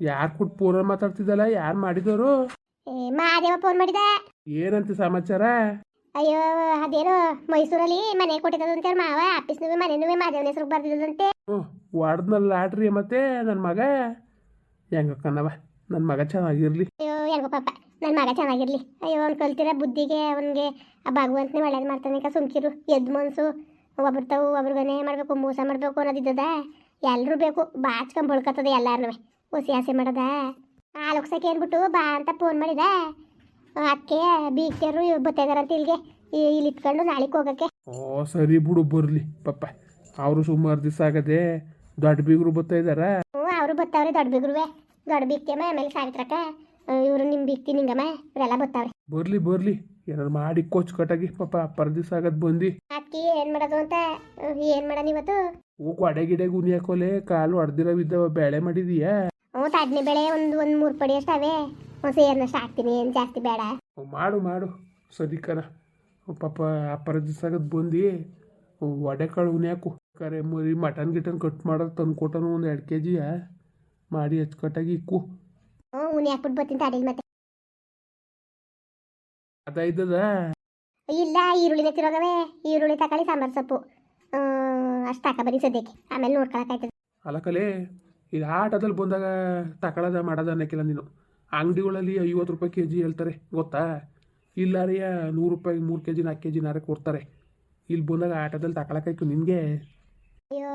ಯಾರು ಕೊಟ್ಟು ಫೋನಲ್ಲಿ ಮಾತಾಡ್ತಿದ್ದಲ್ಲ? ಯಾರು ಮಾಡಿದವರು ಮಾದೇವ ಫೋನ್ ಮಾಡಿದ? ಏನಂತ ಸಮಾಚಾರ? ಅಯ್ಯೋ ಅದೇನೋ ಮೈಸೂರಲ್ಲಿ ಮನೆ ಕೊಟ್ಟಿದ್ದದಂತೆ ಅವ್ರ ಮಾವ. ಆಫೀಸ್ನೂ ಮನೆನೂ ಮಾದೇವನ ಹೆಸರು ಬರ್ದಿದ್ದಂತೆ ಹ್ಞೂ ವಾಡ್ದ್ನಲ್ಲಿ ಲಾಟ್ರಿ ಮತ್ತೆ ನನ್ನ ಮಗ. ಹೆಂಗಕ್ಕನವ ನನ್ನ ಮಗ ಚೆನ್ನಾಗಿರ್ಲಿ. ಅಯ್ಯೋ ಹೆಂಗೋ ಪಾಪ ನನ್ನ ಮಗ ಚೆನ್ನಾಗಿರ್ಲಿ. ಅಯ್ಯೋ ಅವ್ನು ಕಲ್ತಿರ ಬುದ್ಧಿಗೆ ಅವನಿಗೆ ಆ ಭಗವಂತನೇ ಒಳ್ಳೇದು ಮಾಡ್ತಾನೆ ಸುಮ್ಕಿರು. ಎದ್ದು ಮನ್ಸು ಒಬ್ರು ತಾವು ಒಬ್ರಿಗನೇ ಮಾಡಬೇಕು ಮೋಸ ಮಾಡಬೇಕು ಅನ್ನೋದಿದ್ದದ ಎಲ್ಲರೂ ಬೇಕು ಬಾಚ್ಕೊಂಡ್ ಬಳ್ಕತ್ತದ ಎಲ್ಲಾರನು ಹೊಸಿ ಆಸೆ ಮಾಡದ? ಆಲೋಕ್ಸಕ್ಕೆ ಅಂದ್ಬಿಟ್ಟು ಬಾ ಅಂತ ಫೋನ್ ಮಾಡಿದ. ಅದಕ್ಕೆ ಬೀಕರು ಬತ್ತಿದಾರಂತ ಇಲ್ಲಿಗೆ. ಇಲ್ಲಿ ಇಟ್ಕೊಂಡು ನಾಳೆಗೆ ಹೋಗಕ್ಕೆ. ಓ ಸರಿ ಬಿಡು ಬರ್ಲಿ. ಪಾಪ ಅವರು ಸುಮಾರು ದಿವಸ ಆಗದೆ ದೊಡ್ಡ ಬೀಗರು ಬರ್ತಾ ಇದ್ದಾರ? ಹ್ಞೂ ಅವರು ಬತ್ತಾವ್ರೆ ದೊಡ್ಡ ಬೀಗ್ರುವೆ. ದೊಡ್ಡ ಬೀಕ್ತಿಯಮ್ಮ ಆಮೇಲೆ ಸಾವಿತ್ರಕ್ಕ. ಇವರು ನಿಮ್ಮ ಬೀಕ್ತಿ ನಿಂಗಮ್ಮ ಇವರೆಲ್ಲ ಬತ್ತಾವ್ರೆ ಬರಲಿ ಬರಲಿ. ಏನಾದ್ರು ಮಾಡಿ ಕೋಚ್ ಕಟ್ಟಾಗಿ ಪಾಪ ಅಪ್ಪರ ದಿವಸ ಆಗದ್ ಬಂದಿ. ಅದಕ್ಕೆ ಏನ್ ಮಾಡೋದು ಅಂತ ಏನ್ ಮಾಡೋಣ ಇವತ್ತು? ಹೂ ಕೊಡೆ ಗಿಡೆ ಗುನಿ ಹಾಕೋಲೆ ಕಾಲು ಬಿದ್ದ ಬೇಳೆ ಮಾಡಿದೀಯಾ? ಹ್ಞೂ ತಡ್ನೆ ಬೆಳೆ ಒಂದು ಒಂದು ಮೂರು ಪಡಿ ಅಷ್ಟವೆ ಒಂದು ಸೇರ್ನಷ್ಟು ಹಾಕ್ತೀನಿ ಏನು ಜಾಸ್ತಿ ಬೇಡ. ಮಾಡು ಮಾಡು. ಹ್ಞೂ, ಪಾಪ ಅಪ್ಪರ ದಿವಸ ಆಗದ್ ಬಂದು ವಡೆ ಕಾಳು ಉನ್ಯಾಕು ಕರೆ ಮರಿ ಮಟನ್ ಗಿಟನ್ ಕಟ್ ಮಾಡೋದು ತಂದು ಕೊಟ್ಟನು ಒಂದು ಎರಡು ಕೆ ಜಿಯ ಮಾಡಿ ಕಟ್ಟಾಗಿ ಇಕ್ಕು. ಹ್ಞೂ ಉನಿ ಹಾಕ್ಬಿಟ್ಟು ಬರ್ತೀನಿ ತಡೀಲಿ ಮತ್ತೆ. ಅದೈದದ ಇಲ್ಲ ಈರುಳ್ಳಿನೇ ತಿರೋಗವೆ. ಈರುಳ್ಳಿ ತಕಳಿ ಸಾಂಬಾರು ಸೊಪ್ಪು. ಅಷ್ಟು ಹಾಕ ಬರೀ ಸದ್ಯಕ್ಕೆ. ಆಮೇಲೆ ನೋಡ್ಕೊಳಕ್ಕಾಯ್ತದೆ ಅಲಕಲೆ. ಇದು ಆಟೋದಲ್ಲಿ ಬಂದಾಗ ತಗೊಳ್ಳೋದ ಮಾಡೋದ ಅನ್ನೋಕ್ಕಿಲ್ಲ ನೀನು. ಅಂಗಡಿಗಳಲ್ಲಿ ಐವತ್ತು ರೂಪಾಯಿ ಕೆ ಜಿ ಹೇಳ್ತಾರೆ ಗೊತ್ತಾ? ಇಲ್ಲಾರಿಯ ನೂರು ರೂಪಾಯಿ ಮೂರು ಕೆ ಜಿ ನಾಲ್ಕು ಕೆ ಜಿ ನಾರೇ ಕೊಡ್ತಾರೆ. ಇಲ್ಲಿ ಬಂದಾಗ ಆಟದಲ್ಲಿ ತಗೊಳಕಾಯ್ತು ನಿನಗೆ. ಅಯ್ಯೋ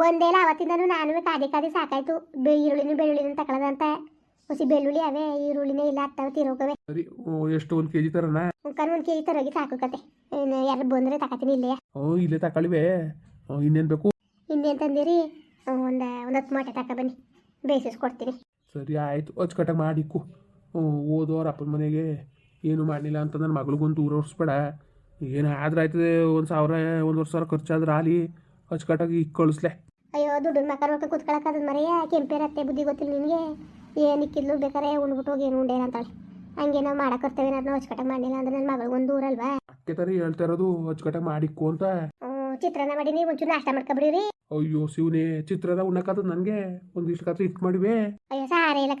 ಬಂದೇ ಇಲ್ಲ ಅವತ್ತಿಂದನೂ ನಾನು ಕಾದಿ ಕಾದಿ ಸಾಕಾಯ್ತು. ಈರುಳ್ಳಿನೂ ಬೆಳ್ಳುಳ್ಳಿನೂ ತಗೊಳ್ಳೋದಂತ ಹೊಸಿ ಬೆಳ್ಳುಳ್ಳಿ ಅವೇ ಈರುಳ್ಳಿನೇ ಇಲ್ಲ ಹತ್ತವ ತಿರೋಗವೆ ಸರಿ ಎಷ್ಟು ಒಂದು ಕೆ ಜಿ ತರನಾ ಮುಖಾನ್ ಒಂದು ಕೆ ಜಿ ತರೋಗಿ ಸಾಕು ಕತೆ. ಯಾರು ಬಂದರೆ ತಗೋತೀನಿ ಇಲ್ಲೇ. ಹ್ಞೂ ಇಲ್ಲೇ ತಗೊಳ್ಳಿವೆ ಹ್ಞೂ ಇನ್ನೇನು ಬೇಕು? ಇನ್ನೇನು ತಂದಿರಿ? ಒಂದು ಒಂದು ಹತ್ತು ಮೊಟ್ಟೆ ತಕ ಬನ್ನಿ. ಬೇಯಿಸಿಸ್ಕೊಡ್ತೀನಿ ಸರಿ ಆಯಿತು ಅಚ್ಚುಕಟ್ಟಾಗಿ ಮಾಡಿಕ್ಕು ಓದೋರು ಅಪ್ಪನ ಮನೆಗೆ ಏನು ಮಾಡಲಿಲ್ಲ ಅಂತ ನನ್ನ ಮಗಳಿಗೊಂದು ದೂರ ಓಡಿಸ್ಬೇಡ ಏನು ಆದ್ರೆ ಆಯ್ತದೆ ಒಂದು ಸಾವಿರ ಒಂದುವರೆ ಸಾವಿರ ಖರ್ಚಾದ್ರೆ ಆಲಿ. ಅಚ್ಚುಕಟ್ಟಾಗಿ ಇಕ್ಕ ಕಳಿಸ್ಲೆ. ಅಯ್ಯೋ ದುಡ್ಡು ಮಕ್ಕ ನೋಡ್ಕೊಂಡು ಕುತ್ಕೊಳಕ್ಕದ ಮರೆಯ. ಕೆಂಪೇರತ್ತೆ ಬುದ್ಧಿ ಗೊತ್ತಿಲ್ಲ ನಿನಗೆ. ಏನು ಇಕ್ಕಿದ್ಲು ಬೇಕಾರೆ ಉಂಡ್ಬಿಟ್ಟು ಹೋಗಿ ಏನು ಉಂಡೇನ ಅಂತಾಳೆ. ಹಂಗೆ ನಾವು ಮಾಡಕ್ಕರ್ತೇವೆ ಅದನ್ನ ಅಚ್ಚುಕಟ್ಟಾಗಿ ಮಾಡಲಿಲ್ಲ ಅಂದ್ರೆ ನನ್ನ ಮಗಳಿಗೊಂದು ಊರಲ್ವಾ? ಅಕ್ಕೆ ಥರ ಹೇಳ್ತಾ ಇರೋದು ಅಚ್ಚುಕಟ್ಟಾಗಿ ಮಾಡಿಕ್ಕು ಅಂತ. ಚಿತ್ರಾನ್ನ ಮಾಡಿ ನೀವು ಒಂಚೂರು ನಾಷ್ಟ ಮಾಡ್ಕೊಬಿಡ್ರಿ ಅಯ್ಯೋ ಶಿವನೇ ಚಿತ್ರದ ಉಣ್ಣಕ್ಕಾದ ನನಗೆ ಒಂದಿಷ್ಟು ಕಾತು ಇಟ್ಟು ಮಾಡಿವೆ. ಅಯ್ಯೋ ಸಾರ ಇಲ್ಲ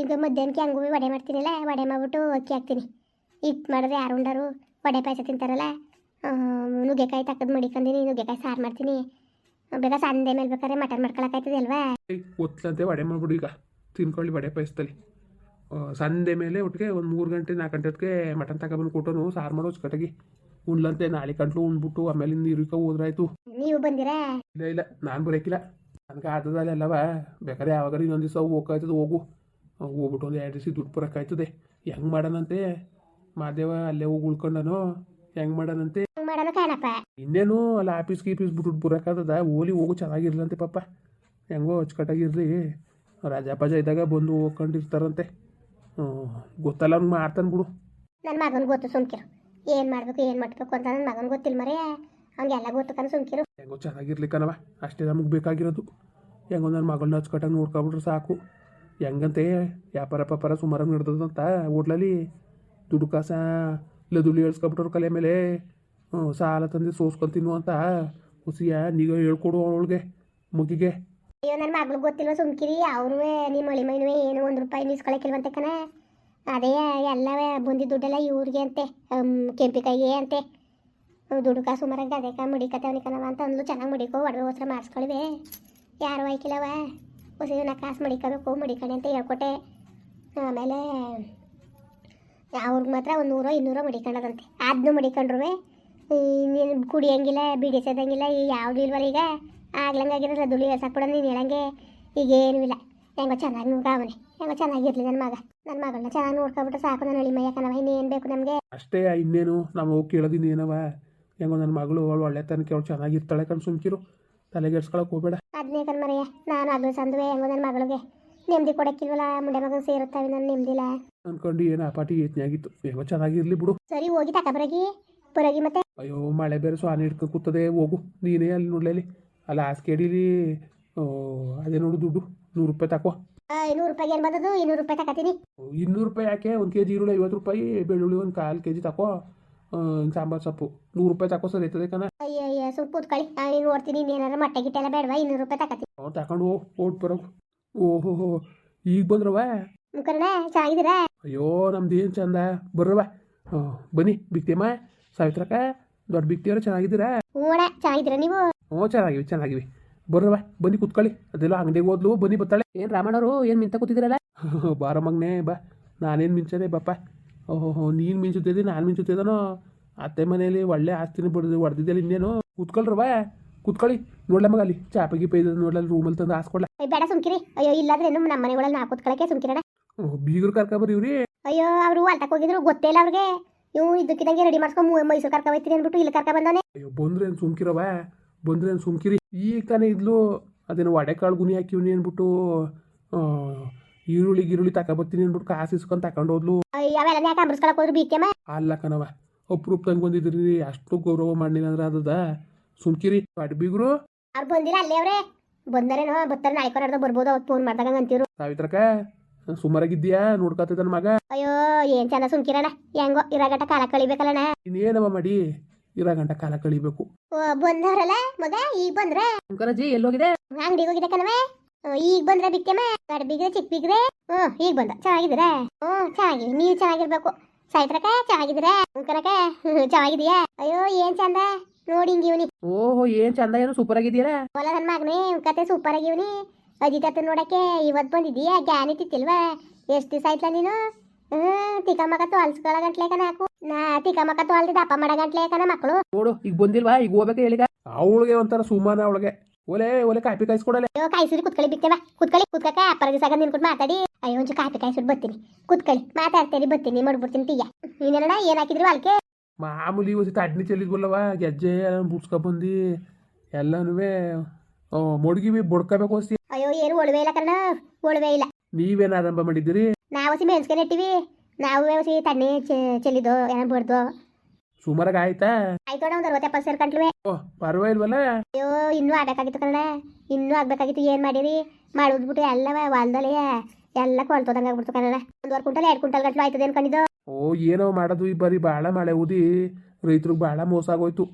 ಈಗ ಮಧ್ಯಾಹ್ನಕ್ಕೆ ಹಂಗೂ ವಡೆ ಮಾಡ್ತೀನಿಲ್ಲ ವಡೆ ಮಾಡ್ಬಿಟ್ಟು ಅಕ್ಕಿ ಹಾಕ್ತೀನಿ. ಹಿಟ್ಟು ಮಾಡಿದ್ರೆ ಯಾರು ಉಂಡರು? ವಡೆ ಪಾಯಸ ತಿಂತಾರಲ್ಲ? ನುಗ್ಗೆಕಾಯಿ ತಕ್ಕದ್ ಮಡಿಕೊಂಡಿನಿ ನುಗ್ಗೆಕಾಯಿ ಸಾರು ಮಾಡ್ತೀನಿ. ಬೇಕಾ ಸಂದೆ ಮೇಲೆ ಬೇಕಾದ್ರೆ ಮಟನ್ ಮಾಡ್ಕೊಳಕ್ಕಾಯ್ತದೆ ಅಲ್ವಾ? ಒತ್ತಲಂತೆ ವಡೆ ಮಾಡ್ಬಿಡು ಈಗ. ತಿನ್ಕೊಳ್ಳಿ ವಡೆ ಪಾಯಸದಲ್ಲಿ. ಸಂದೆ ಮೇಲೆ ಒಟ್ಟಿಗೆ ಒಂದು ಮೂರು ಗಂಟೆ ನಾಲ್ಕು ಗಂಟೆ ಹೊತ್ತಿಗೆ ಮಟನ್ ತಗೊಬಂದು ಕೊಟ್ಟನು ಸಾರು ಮಾಡೋ ಅಚ್ಚುಕಟ್ಟಾಗಿ ಉಣ್ಲಂತೆ ನಾಳೆ ಕಂಟ್ಲು ಉಣ್ಬಿಟ್ಟು ಆಮೇಲೆ ನೀರಿಕ ಹೋದ್ರಾಯ್ತು. ನೀವು ಬಂದಿರಾ? ಇಲ್ಲ ಇಲ್ಲ ನಾನು ಬರೋಕಿಲ್ಲ. ನನಗೆ ಆದದಲ್ಲ ಅಲ್ಲವ ಬೇಕಾದ್ರೆ ಯಾವಾಗ ಇನ್ನೊಂದು ದಿವಸ ಹೋಗ್ಕಾಯ್ತದೆ ಹೋಗು. ಹೋಗ್ಬಿಟ್ಟು ಒಂದು ಎರಡು ದಿವಸ ದುಡ್ಡು ಬರೋಕ್ಕಾಯ್ತದೆ. ಹೆಂಗೆ ಮಾಡೋಣಂತೆ ಮಾದೇವ ಅಲ್ಲೇ ಹೋಗಿ ಉಳ್ಕೊಂಡನು? ಹೆಂಗೆ ಮಾಡೋಣಂತೆ ಇನ್ನೇನು ಅಲ್ಲಿ ಆಫೀಸ್ ಗೀಫೀಸ್ ಬಿಟ್ಟು ಬರೋಕ್ಕಾಗದ ಓಲಿ ಹೋಗು ಚೆನ್ನಾಗಿರ್ಲಂತೆ ಪಾಪ. ಹೆಂಗೋ ಅಚ್ಚುಕಟ್ಟಾಗಿರ್ಲಿ. ರಜಾ ಪಜಾ ಇದ್ದಾಗ ಬಂದು ಹೋಗ್ಕೊಂಡಿರ್ತಾರಂತೆ. ಹ್ಞೂ ಗೊತ್ತಲ್ಲ ಅವ್ನು ಮಾಡ್ತಾನೆ ಬಿಡು. ನನ್ನ ಮಗನ್ ಗೊತ್ತು ಸುಮ್ಕಿರು. ಏನು ಮಾಡ್ಬೇಕು ಏನು ಮಾಡ್ಬೇಕು ಅಂತ ನನ್ನ ಮಗನ್ ಗೊತ್ತಿಲ್ಲ ಮರೇ. ಹಂಗೆಲ್ಲ ಗೊತ್ತು ಕಣ ಸುಮ್ಕಿರು. ಹೆಂಗೋ ಚೆನ್ನಾಗಿರ್ಲಿಕ್ಕನವ ಅಷ್ಟೇ ನಮಗೆ ಬೇಕಾಗಿರೋದು. ಹೆಂಗೋ ನನ್ನ ಮಗಳನ್ನ ಅಚ್ಚುಕಟ್ಟಾಗಿ ನೋಡ್ಕೊಬಿಟ್ರೆ ಸಾಕು. ಹೆಂಗಂತೆ? ವ್ಯಾಪಾರ ಪಾಪಾರ ಸುಮಾರಾಗಿ ಅಂತ ಹೋಟ್ಲಲ್ಲಿ. ದುಡ್ಡು ಕಾಸ ಲದುಳಿ ಹೇಳ್ಸ್ಕೊಬಿಟ್ರ ಕಲೆ ಮೇಲೆ. ಸಾಲ ತಂದು ಸೋಸ್ಕೊಂತೀನು ಅಂತ ಹುಸಿಯ ನೀವು ಹೇಳ್ಕೊಡು ಅವಳಿಗೆ ಮುಗಿಗೆ. ಅಯ್ಯೋ ನನ್ನ ಮಗಳು ಗೊತ್ತಿಲ್ಲ ಸುಮ್ಕಿರಿ. ಅವ್ರೂ ನಿಮ್ಮ ಮಳಿ ಮೈನುವೆ ಏನು ಒಂದು ರೂಪಾಯಿ ನಿಸ್ಕೊಳಕಿಲ್ವಂತೆ ಕಣ. ಅದೇ ಎಲ್ಲ ಬಂದಿದ್ದ ದುಡ್ಡೆಲ್ಲ ಇವ್ರಿಗೆ ಅಂತೆ ಕೆಂಪಿಕಾಯಿಗೆ ಅಂತೆ. ದುಡ್ಡು ಕಾಸು ಸುಮಾರಾಗಿ ಅದೇಕ ಮುಡಿಕತ್ತವನಿ ಕಣವ ಅಂತ ಅಂದ್ಲು, ಚೆನ್ನಾಗಿ ಮುಡಿಕೋ, ಒಡವೆ ಹೊಸ ಮಾಡಿಸ್ಕೊಳ್ವೆ. ಯಾರು ಆಯ್ಕಿಲ್ಲವ ಹೊಸ ನಾ ಕಾಸು ಮಡಿಕೋಬೇಕು ಮಡಿಕಣೆ ಅಂತ ಹೇಳ್ಕೊಟ್ಟೆ. ಆಮೇಲೆ, ಅವ್ರಿಗೆ ಮಾತ್ರ ಒಂದು ನೂರೋ ಇನ್ನೂರೋ ಮಡಿಕೊಂಡದಂತೆ. ಅದನ್ನು ಮಡಿಕೊಂಡ್ರು ನೀನು ಕುಡಿಯಂಗಿಲ್ಲ, ಬಿಡಿಸೋದಂಗಿಲ್ಲ ಯಾವುದು ಇಲ್ವಲ್ಲ ಈಗ? ಆಗ್ಲಂಗಾಗಿರಲ್ಲ ದುಳಿ ಕೂಡ ನೀನು ಹೇಳಂಗೆ. ಈಗ ಏನೂ ಇಲ್ಲ. ಹೆಂಗೋ ಚೆನ್ನಾಗಿ ಅವನೇ. ಹೆಂಗೋ ಚೆನ್ನಾಗಿರ್ಲಿ ನನ್ನ ಮಗ. ನನ್ನ ಮಗಳನ್ನ ಚೆನ್ನಾಗಿ ನೋಡ್ಕೊಬಿಟ್ರೆ ಸಾಕು ನನ್ನ ಹಳಿ ಮೈಯ ಕಣವ ಇನ್ನೇನು ಬೇಕು ನಮಗೆ? ಅಷ್ಟೇ ಇನ್ನೇನು? ನಾವು ಹೋಗಿ ಕೇಳೋದಿನ ಏನವ? ಹೆಂಗೋ ನನ್ನ ಮಗಳು ಅವಳು ಒಳ್ಳೆ ತನಕ ಅವಳು ಚೆನ್ನಾಗಿರ್ತಾಳೆ ಕಣ್ ಸುಮ್ಕಿರು. ತಲೆಗೆಡ್ಸ್ಕೊಳಕ್ ಹೋಗ್ಬೇಡ. ಅದನ್ನೇ ಕಣ್ಮರೆಯ ನಾನು ಆಗ್ಲೂ ಸಂದುವೆ ಹೆಂಗೋ ನನ್ನ ಮಗಳಿಗೆ. ನೆಮ್ಮದಿ ಕೊಡಕ್ಕಿಲ್ವಲ್ಲ ಮುಂಡೆ ಮಗನ ಸೇರುತ್ತವೆ ನನ್ನ ನೆಮ್ಮದಿಲ್ಲ ಅನ್ಕೊಂಡು ಏನು ಆ ಪಾಟಿ ಯೋಚನೆ ಆಗಿತ್ತು ಹೆಂಗೋ ಚೆನ್ನಾಗಿರ್ಲಿ ಬಿಡು. ಸರಿ ಹೋಗಿ ತಕ ಬರಗಿ ಮತ್ತೆ? ಅಯ್ಯೋ ಮಳೆ ಬೇರೆ ಸ್ವಾನಿ ಹಿಡ್ಕೊ ಕೂತದೆ ಹೋಗು. ನೀನೇ ಅಲ್ಲಿ ನೋಡ್ಲಿ ಅಲ್ಲಿ ಹಾಸ್ಕೇಡಿಲಿ ಅದೇ ನೋಡು ದುಡ್ಡು. ನೂರು ರೂಪಾಯಿ ತಕೋ. ನೂರು ರೂಪಾಯಿ ಏನು ಬಂದದ್ದು? ಇನ್ನೂರು ರೂಪಾಯಿ ತಗೋತೀನಿ. ಇನ್ನೂರು ರೂಪಾಯಿ ಯಾಕೆ? ಒಂದು ಕೆ ಜಿ ಈರುಳ್ಳಿ ಐವತ್ತು ರೂಪಾಯಿ ಬೆಳ್ಳುಳ್ಳಿ ಒಂದು ಕಾಲು ಕೆ ಜಿ ತಕೋ ಸಾಂಬಾರು ಸೊಪ್ಪು. ನೂರು ರೂಪಾಯಿ ತಕೋ ಸರ್ ಐತದೆ ಕಣ. ಅಯ್ಯ ಅಯ್ಯ ಸ್ವಲ್ಪ ಕೂತ್ಕೊಳ್ಳಿ. ನಾನು ನೋಡ್ತೀನಿ ಇನ್ನೇನಾರ ಮೊಟ್ಟೆ ಗಿಟ್ಟೆಲ್ಲ ಬೇಡವಾ? ಇನ್ನೂರು ರೂಪಾಯಿ ತಗೋತೀನಿ. ಅವ್ನು ತಗೊಂಡು ಓಟ್ ಬರೋ ಓಹೋ ಹೋ ಈಗ ಬಂದ್ರವ ಮುಖರಣ ಚೆನ್ನಾಗಿದ್ದೀರ? ಅಯ್ಯೋ ನಮ್ದು ಏನು ಚಂದ? ಬರ್ರವ ಹಾಂ ಬನ್ನಿ ಬಿಕ್ತಿಯಮ್ಮ ಸಾವಿತ್ರಕ್ಕ ದೊಡ್ಡ ಬಿಕ್ತಿಯವ್ರ ಚೆನ್ನಾಗಿದ್ದೀರಾ? ಅಣ್ಣ ಚೆನ್ನಾಗಿದ್ದೀರಾ ನೀವು? ಹ್ಞೂ ಚೆನ್ನಾಗಿವಿ ಚೆನ್ನಾಗಿವಿ. ಬರ್ರವ ಬನ್ನಿ ಕುತ್ಕೊಳ್ಳಿ. ಅದೆಲ್ಲ ಅಂಗಡಿಗೆ ಹೋದ್ಲು ಬನ್ನಿ ಬತ್ತಾಳೆ ಏನು ರಾಮಣ್ಣವರು ಏನು ಮಿಂತ ಕೂತಿದ್ದೀರಲ್ಲ? ಬಾರ ಮಗನೇ ಬಾ. ನಾನೇನು ಮಿಂಚದೆ ಬಾಪ ಓಹೋ ನೀನು ಮಿಂಚುತ್ತಿದ್ದೆ ನಾನು ಮಿಂಚುತ್ತಿದ್ದಾನೋ? ಅತ್ತೆ ಮನೆಯಲ್ಲಿ ಒಳ್ಳೆ ಆಸ್ತಿನ ಬಡ್ದು ಹೊಡೆದಿದ್ದೆಲ್ಲ ಇನ್ನೇನು? ಕೂತ್ಕೊಳ್ರವ ಕುತ್ಕೊಳ್ಳಿ. ನೋಡ್ಲ ಮಗ ಅಲ್ಲಿ. ಚಾಪಗಿ ಪೈದ ನೋಡ್ಲ ರೂಮಲ್ಲಿ ತಂದು ಹಾಸ್ಕೊಡ್ಲ. ಅಯ್ಯ ಬೇಡ ಸುಮ್ಕಿರಿ. ಅಯ್ಯೋ ಇಲ್ಲಾದ್ರೆ ನಮ್ಮ ಮನೆ ಮನೆಗಳಲ್ಲಿ ನಾ ಕುತ್ಕೊಳಕ್ಕೆ ಸುಮ್ಕಿರಣ. ಬೀಗರು ಕರ್ಕೊಬರ್ರಿ ಇವ್ರಿ. ಅಯ್ಯೋ ಅವರು ಅಲ್ಟಕ್ಕೆ ಹೋಗಿದ್ರು ಗೊತ್ತೇ ಇಲ್ಲ ಅವ್ರಿಗೆ. ಇವು ಇದಕ್ಕಿದಂಗೆ ರೆಡಿ ಮಾಡ್ಸ್ಕೊಂಡು ಮೈಸೂರು ಕರ್ಕ ಹೋಯ್ತೀನಿ ಅಂದ್ಬಿಟ್ಟು ಇಲ್ಲಿ ಕರ್ಕ ಬಂದವನೆ ಅಯ್ಯೋ ಏನು ಸುಮ್ಕಿರವ? ಬಂದ್ರೇನು ಸುಮ್ಕಿರಿ? ಈಗ ತಾನೇ ಇದ್ಲು ಅದೇನು ವಡೆಕಾಳು ಗುನಿ ಹಾಕಿವ್ನಿ ಅಂದ್ಬಿಟ್ಟು ಈರುಳ್ಳಿ ಈರುಳ್ಳಿ ಗಿರುಳ್ಳಿ ತಗೊಬತ್ತೀನಿ ಅಂದ್ಬಿಟ್ಟು ಕಾಸು ಇಸ್ಕೊಂಡು ತಗೊಂಡು ಹೋದ್ಲು. ಅಲ್ಲ ಕಣವ ಅಪ್ರೂಪ್ ತಂಗ ಬಂದಿದ್ರಿ ಅಷ್ಟು ಗೌರವ ಮಾಡಲಿಲ್ಲ ಅಂದ್ರೆ ಅದದ? ಸುಮ್ಕಿರಿ ಅಡ್ಬಿಗ್ರು. ಅವ್ರು ಬಂದಿಲ್ಲ ಅಲ್ಲೇ ಅವ್ರೆ. ಬಂದರೇನೋ ಬರ್ತಾರೆ ನಾಳೆ ಅರ್ಧ ಬರ್ಬೋದು ಅವ್ರು ಫೋನ್ ಮಾಡ್ದಾಗ ಅಂತೀರು ಸಾವಿತ್ರಕ್ಕ ಸುಮಾರಾಗಿದ್ದೀಯಾ ನೋಡ್ಕೊತಿದ್ದಾನ ಮಗ. ಅಯ್ಯೋ ಏನ್ ಚಂದ ಸುಮ್ಕಿರಣ. ಹೆಂಗೋ ಇರಾಗಟ ಕಾಲ ಕಳಿಬೇಕಲ್ಲಣ್ಣ. ಇನ್ನೇನವ ಮಾಡಿ? ಇರೋ ಗಂಟ ಕಾಲ ಕಳಿಬೇಕು. ಬಂದವ್ರಲ್ಲ ಮಗ? ಈಗ ಬಂದ್ರೆ? ಅಂಕರಜ್ಜಿ ಎಲ್ಲೋಗಿದೆ? ಅಂಗಡಿಗೆ ಹೋಗಿದೆ ಕಣವೆ ಈಗ ಬಂದ್ರೆ ಬಿಕ್ಕಮ್ಮ ದೊಡ್ಡ ಬಿಗ್ರೆ ಚಿಕ್ಕ ಬಿಗ್ರೆ ಹ್ಮ್ ಈಗ ಬಂದ. ಚೆನ್ನಾಗಿದ್ದೀರಾ? ಹ್ಮ್ ಚೆನ್ನಾಗಿ. ನೀವು ಚೆನ್ನಾಗಿರ್ಬೇಕು. ಸಾಯ್ತ್ರಕ ಚೆನ್ನಾಗಿದ್ದೀರಾ? ಕನಕ ಚೆನ್ನಾಗಿದೀಯಾ ಅಯ್ಯೋ ಏನ್ ಚಂದ? ನೋಡಿ ಇವ್ನಿ. ಓಹೋ ಏನ್ ಚಂದ? ಏನು ಸೂಪರ್ ಆಗಿದೆಯಲ್ಲ ಹೊಲ ನನ್ ಮಗನೇ ಕತೆ ಸೂಪರ್ ಆಗಿವ್ನಿ. ಅಜಿತ್ ನೋಡಕ್ಕೆ ಇವತ್ ಬಂದಿದ್ದೀಯಾ? ಗ್ಯಾನಿ ತಿತ್ತಿಲ್ವಾ? ಎಷ್ಟು ದಿವಸ ಆಯ್ತಲ್ಲ ನೀನು? ತಿಕ್ಕಮ್ಮಕ್ಕ ತೋಲ್ಸ್ಕೊಳ ಗಂಟ್ಲೆ ಕಣ ಹಾಕು ನಾ ತಿಕ್ಕಮ್ಮಕ್ಕ ತೋಲ್ದಿ ದಪ್ಪ ಮಾಡ ಗಂಟ್ಲೆ ಕಣ ಮಕ್ಕಳು ನೋಡು ಈಗ ಬಂದಿಲ್ವಾ? ಈಗ ಹೋಗ್ಬೇಕು ಹೇಳಿಗ? ಅವಳಿಗೆ ಒಂಥರ ಸುಮಾನ ಅವಳಿಗೆ. ಒಲೆ ಒಲೆ ಕಾಪಿ ಕಾಯಿಸ್ಕೊಡಲೆ. ಅಯ್ಯೋ ಕಾಯಿಸಿರಿ ಕುತ್ಕೊಳ್ಳಿ ಬಿತ್ತೇವ ಕುತ್ಕೊಳ್ಳಿ ಕುತ್ಕಕ ಅಪ್ಪರ ದಿವಸ ನಿನ್ಕೊಂಡು ಮಾತಾಡಿ. ಅಯ್ಯೋ ಒಂಚು ಕಾಪಿ ಕಾಯಿಸ್ಬಿಟ್ಟು ಬರ್ತೀನಿ. ಕುತ್ಕೊಳ್ಳಿ ಮಾತಾಡ್ತೇನೆ ಬರ್ತೀನಿ ಮಾಡ್ಬಿಡ್ತೀನಿ ತೀಯ ನೀನೇನಡ ಏನ್ ಹಾಕಿದ್ರು ಅಲ್ಕೆ ಮಾಮೂಲಿ ಒಂದು ಅಡ್ನಿ ಚೆಲ್ಲಿದ್ವಲ್ಲವ ಗೆಜ್ಜೆ ಬುಡ್ಸ್ಕೊ ಬಂದು. ಎಲ್ಲನೂ ಮೊಡ್ಗಿವಿ ಬುಡ್ಕೋಬೇಕು ಅಸ್ತಿ ಅಯ್ಯೋ ಏನು ಒಳವೆ ಇಲ್ಲ ಕಣ ಒಳವೆ ಇಲ್ಲ. ನೀವೇನು ಆರಂಭ ಮಾಡಿದ್ದೀರಿ? ನಾವು ಸಿ ಮೆಣಸ್ಕೆ ನೆಟ್ಟಿವಿ. ನಾವು ಸಿ ತಣ್ಣಿ ಚೆಲ್ಲಿದ್ದು ಏನೋ ಬಡ್ದು. ಸುಮಾರಾಗಿ ಆಯ್ತಾ? ಆಯ್ತೋಣ ಒಂದು ಅರವತ್ತು ಎಪ್ಪತ್ತು ಸೇರ್ ಕಂಟ್ಲುವೆ ಓ ಪರವಾಗಿಲ್ವಲ್ಲ? ಅಯ್ಯೋ ಇನ್ನೂ ಆಗ್ಬೇಕಾಗಿತ್ತು ಕಣ ಇನ್ನೂ ಆಗ್ಬೇಕಾಗಿತ್ತು ಏನು ಮಾಡಿರಿ? ಮಾಡುದ್ಬಿಟ್ಟು ಎಲ್ಲ ಹೊಲ್ದಲ್ಲಿ ಎಲ್ಲ ಕೊಳ್ತೋದಂಗ ಆಗ್ಬಿಡ್ತು ಕಣ ಒಂದುವರೆ ಕ್ವಿಂಟಲ್ ಎರಡು ಕ್ವಿಂಟಲ್ ಗಂಟ್ಲು ಆಯ್ತದೆ ಅನ್ಕೊಂಡಿದ್ದು ಓ ಏನೋ ಮಾಡೋದು ಈ ಬರೀ ಭಾಳ ಮಳೆ ಊದಿ. ರೈತರಿಗೆ ಭಾಳ ಮೋಸ ಆಗೋಯ್ತು.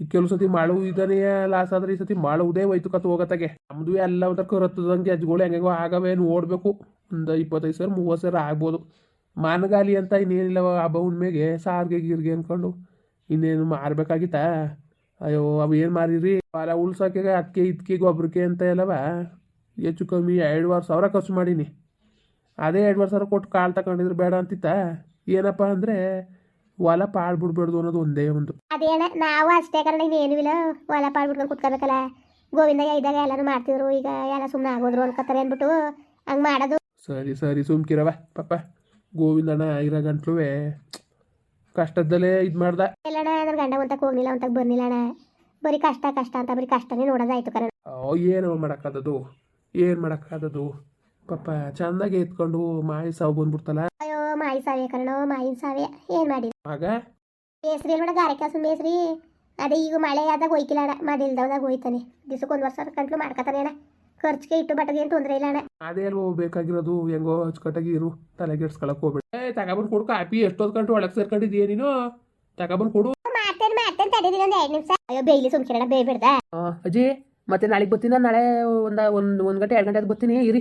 ಈ ಕೆಲವು ಸತಿ ಮಾಳು ಇದನ್ನ ಲಾಸ್ ಆದ್ರೆ ಈ ಸತಿ ಮಾಳು ಉದೇ ಹೋಯ್ತು ಕತ್ ಹೋಗತ್ತಾಗೆ. ನಮ್ದು ಎಲ್ಲ ಒಂದ್ ಕರತ್ತದಂಗೆ ಅಜ್ಗಳು ಹೆಂಗೋ ಆಗವೇನು ನೋಡ್ಬೇಕು. ಒಂದು ಇಪ್ಪತ್ತೈದು ಸಾವಿರ, ಮೂವತ್ತು ಸಾವಿರ ಆಗ್ಬೋದು. ಮಾನಗಾಲಿ ಅಂತ ಇನ್ನೇನಿಲ್ಲ ಹಬ್ಬ ಹುಣ್ಮೆಗೆ ಸಾರಿಗೆ ಗೀರ್ಗೆ ಅಂದ್ಕೊಂಡು ಇನ್ನೇನು ಮಾರಬೇಕಾಗಿತ್ತಾ? ಅಯ್ಯೋ, ಅವು ಏನು ಮಾರಿರಿ ಹೊಲ ಉಳ್ಸೋಕೆ ಅದಕ್ಕೆ ಇದಕ್ಕೆ ಗೊಬ್ಬರಕ್ಕೆ ಅಂತ ಎಲ್ಲವ? ಹೆಚ್ಚು ಕಮ್ಮಿ ಎರಡುವರೆ ಸಾವಿರ ಖರ್ಚು ಮಾಡೀನಿ. ಅದೇ ಎರಡುವರೆ ಸಾವಿರ ಕೊಟ್ಟು ಕಾಳು ತಗೊಂಡಿದ್ರೆ ಬೇಡ ಅಂತಿತ್ತ? ಏನಪ್ಪ ಅಂದರೆ ಹೊಲ ಪಾಳು ಬಿಡ್ಬಾರ್ದು ಅನ್ನೋದು ಒಂದೇ ಒಂದು. ಅದೇನ ನಾವು ಅಷ್ಟೇ ಕಾರಣ ಇನ್ನೇನು ಇಲ್ಲ. ಹೊಲ ಪಾಳು ಬಿಟ್ಕೊಂಡು ಕುತ್ಕೋಬೇಕಲ್ಲ. ಗೋವಿಂದ ಇದ್ದಾಗ ಎಲ್ಲರೂ ಮಾಡ್ತಿದ್ರು. ಈಗ ಎಲ್ಲ ಸುಮ್ಮನೆ ಆಗೋದ್ರು ಅನ್ಕೋತಾರೆ ಅಂದ್ಬಿಟ್ಟು ಹಂಗೆ ಮಾಡೋದು. ಸರಿ ಸರಿ ಸುಮ್ಕಿರವ ಪಾಪ ಗೋವಿಂದಣ್ಣ ಇರೋ ಗಂಟ್ಲುವೆ. ಕಷ್ಟದಲ್ಲೇ ಇದು ಮಾಡ್ದ. ಇಲ್ಲಣ್ಣ ನನ್ನ ಗಂಡ ಒಂತಕ್ಕೆ ಹೋಗ್ಲಿಲ್ಲ ಒಂತಕ್ಕೆ ಬರ್ಲಿಲ್ಲ ಅಣ್ಣ ಬರೀ ಕಷ್ಟ ಕಷ್ಟ ಅಂತ ಬರೀ ಕಷ್ಟನೇ ನೋಡೋದಾಯ್ತು ಕರೆ ಓ ಏನೋ ಮಾಡೋಕ್ಕಾದದು ಏನು ಮಾಡೋಕ್ಕಾದದು ಪಾಪ ಚಂದಾಗಿ ಎತ್ಕೊಂಡು ಮಾಯಿ ಸಾವು ಬಂದ್ಬಿಡ್ತಲ್ಲ. ಅಯ್ಯೋ ಮಾಯಿ ಸಾವೆ ಕರಣ ಮಾಯಿನ ಸಾವೆ. ಏನ್ ಮಾಡಿದ? ಆಗ? ಬೇಸ್ರಿ ನೋಡ ಗಾರೆ ಕೆಲಸ ಬೇಸ್ರಿ ಅದೇ ಈಗ ಮಳೆ ಆದಾಗ ಹೋಯ್ಕಿಲ್ಲ ಅಣ್ಣ ಹೋಯ್ತಾನೆ. ದಿವ್ಸಕ್ಕೆ ಒಂದು ವರ್ಷ ಕಂಟ್ಲು ಮಾಡ್ಕೊತಾನೆ ಅಣ್ಣ. ಖರ್ಚಿಗೆ ಇಟ್ಟು ಬಟ್ಟಗೆ ಏನು ತೊಂದರೆ ಇಲ್ಲ ಅಣ್ಣ. ಅದೇ ಅಲ್ವೋ ಬೇಕಾಗಿರೋದು ಹೆಂಗೋ ಅಚ್ಚುಕಟ್ಟಾಗಿ ಇರು ತಲೆಗೆಡ್ಸ್ಕೊಳಕ್ ಹೋಗ್ಬೇಡ. ಏ ತಗೊಬಂದು ಕೊಡು ಕಾಪಿ ಎಷ್ಟೊತ್ತು ಗಂಟೆ ಒಳಗೆ ಸೇರ್ಕೊಂಡಿದ್ದೀಯ ನೀನು? ತಗೊಬಂದು ಕೊಡು. ಮಾಡ್ತೇನೆ ಮಾಡ್ತೇನೆ ತಡೀರಿ ಒಂದು ಎರಡು ನಿಮಿಷ. ಅಯ್ಯೋ ಬೇಯ್ಲಿ ಸುಮ್ಕಿರಣ ಬೇಯ್ಬಿಡ್ದ ಅಜ್ಜಿ ಮತ್ತೆ ನಾಳೆಗೆ ಬರ್ತೀನಿ ನಾಳೆ ಒಂದು ಒಂದು ಒಂದು ಗಂಟೆ ಎರಡು ಗಂಟೆ ಬರ್ತೀನಿ ಇರಿ.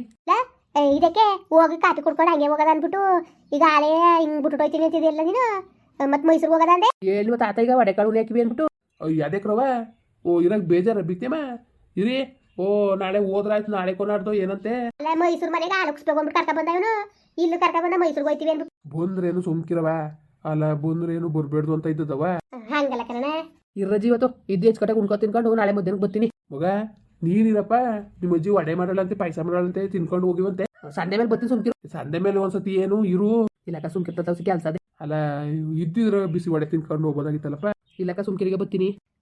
ಇದಕ್ಕೆ ಹೋಗಿ ಕಾಪಿ ಕುಡ್ಕೊಂಡು ಹಂಗೆ ಹೋಗೋದ ಅಂದ್ಬಿಟ್ಟು ಈಗ ಆಲೇ ಹಿಂಗ್ ಬಿಟ್ಟು ಹೋಯ್ತೀನಿ ಅಂತಿದೆಯಲ್ಲ ನೀನು? ಮತ್ತೆ ಮೈಸೂರಿಗೆ ಹೋಗೋದ ಅಂದೆ? ಎಲ್ಲಿ ತಾತ ಈಗ ಒಡೆಕಾಳು ಹಾಕಿವಿ ಅಂದ್ಬಿಟ್ಟು? ಅಯ್ಯೋ ಅದೇ ಕ್ರವ. ಓ ಇರಾಗ ಬೇಜಾರ ಬಿತ್ತೇಮ ಇರಿ. ಓ ನಾಳೆ ಹೋದ್ರಾಯ್ತು ನಾಳೆ ಕೊನಾಡ್ದು ಏನಂತೆ? ಅಲ್ಲ ಮೈಸೂರು ಮನೆಗೆ ಆಲೋಕಿಸ್ಬೇಕು ತಗೊಂಡ್ಬಿಟ್ಟು ಕರ್ಕ ಬಂದ ಇವನು. ಇಲ್ಲಿ ಕರ್ಕ ಬಂದ ಮೈಸೂರಿಗೆ ಹೋಯ್ತೀವಿ ಅಂದ್ಬಿಟ್ಟು. ಬಂದ್ರೇನು ಸುಮ್ಕಿರವ ಅಲ್ಲ ಬಂದ್ರೇನು ಬರ್ಬೇಡ್ದು ಅಂತ ಇದ್ದದವ ಹಂಗಲ್ಲ ಕಣ ಇರ ಇವತ್ತು ಇದ್ದು ಹೆಚ್ಚು ಕಟ್ಟೆ ಉಣ್ಕೊ ತಿನ್ಕೊಂಡು ನಾಳೆ ಮಧ್ಯಾಹ್ನಕ್ಕೆ ಬರ್ತೀನಿ. ಮಗ ನೀನಿರಪ್ಪ ನಿಮ್ಮ ಅಜ್ಜಿ ವಡೆ ಅಂತ ಪಾಯಸ ಮಾಡಲ್ಲಂತೆ ತಿನ್ಕೊಂಡು ಹೋಗಿವಂತೆ. ಸಂಡೆ ಮೇಲೆ ಬರ್ತೀನಿ ಸುಮ್ಕಿರು. ಸಂಡೆ ಮೇಲೆ ಒಂದ್ಸತಿ ಏನು ಇರು. ಇಲ್ಲಕ ಸುಮ್ಕಿರ್ತ ಕೆಲಸ ಅದೇ. ಅಲ್ಲ ಇದ್ದಿದ್ರ ಬಿಸಿ ವಡೆ ತಿನ್ಕೊಂಡು ಹೋಗೋದಾಗಿತ್ತಲ್ಲಪ್ಪ ಇಲ್ಲಕ ಸುಮ್ಕಿರಿಗೆ ಬರ್ತೀನಿ.